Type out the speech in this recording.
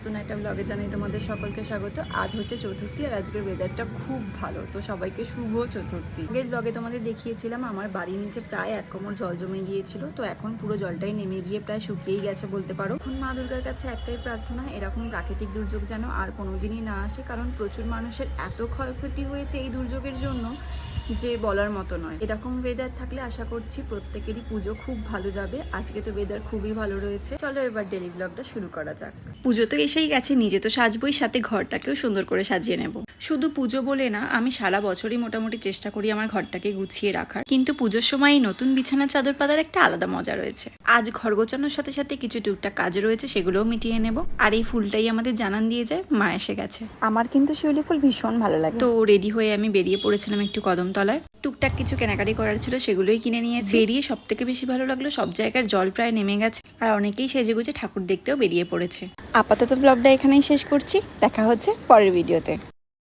নতুন একটা ব্লগে জানাই তোমাদের সকলকে স্বাগত। আজ হচ্ছে চতুর্থী আর আজকের ওয়েদারটা খুব ভালো, তো সবাইকে শুভ চতুর্থী। আগের ব্লগে তোমাদের দেখিয়েছিলাম, আমার বাড়ির নিচে প্রায় এক কোমর জল জমে গিয়েছিল, তো এখন পুরো জলটাই নেমে গিয়ে প্রায় শুকিয়েই গেছে বলতে পারো। এখন মা দুর্গার কাছে একটাই প্রার্থনা, এরকম প্রাকৃতিক দুর্যোগ যেন আর কোনোদিনই না আসে, কারণ প্রচুর মানুষের এত ক্ষয়ক্ষতি হয়েছে এই দুর্যোগের জন্য যে বলার মতো নয়। এরকম ওয়েদার থাকলে আশা করছি প্রত্যেকেরই পুজো খুব ভালো যাবে। আজকে তো ওয়েদার খুবই ভালো রয়েছে। চলো এবার ডেলি ব্লগটা শুরু করা যাক। পুজো তো এসেই গেছে নিজে তো সাজবই সাথে ঘরটাকেও সুন্দর করে সাজিয়ে নেব। শুধু পুজো বলে না আমি সারা বছরই মোটামুটি চেষ্টা করি আমার ঘরটাকে গুছিয়ে রাখার। কিন্তু পুজোর সময় এই নতুন বিছানা চাদর পাতার একটা আলাদা মজা রয়েছে। আজ ঘর গোছানোর সাথে সাথে কিছু টুকটাক কাজ রয়েছে সেগুলোও মিটিয়ে নেব। আর এই ফুলটাই আমাদের জানান দিয়ে যায় মা এসে গেছে। আমার কিন্তু শিউলি ফুল ভীষণ ভালো লাগে। তো রেডি হয়ে আমি বেরিয়ে পড়েছিলাম একটু কদমতলায়। টুকটাক কিছু কেনাকাটি করার ছিল, সেগুলোই কিনে নিয়েছি। বেরিয়ে সব থেকে বেশি ভালো লাগল, সব জায়গার জল প্রায় নেমে গেছে। আর অনেকেই সেজেগুজে ঠাকুর দেখতেও বেরিয়ে পড়েছে। আপাতত ব্লগটা এখানেই শেষ করছি। দেখা হচ্ছে পরের ভিডিওতে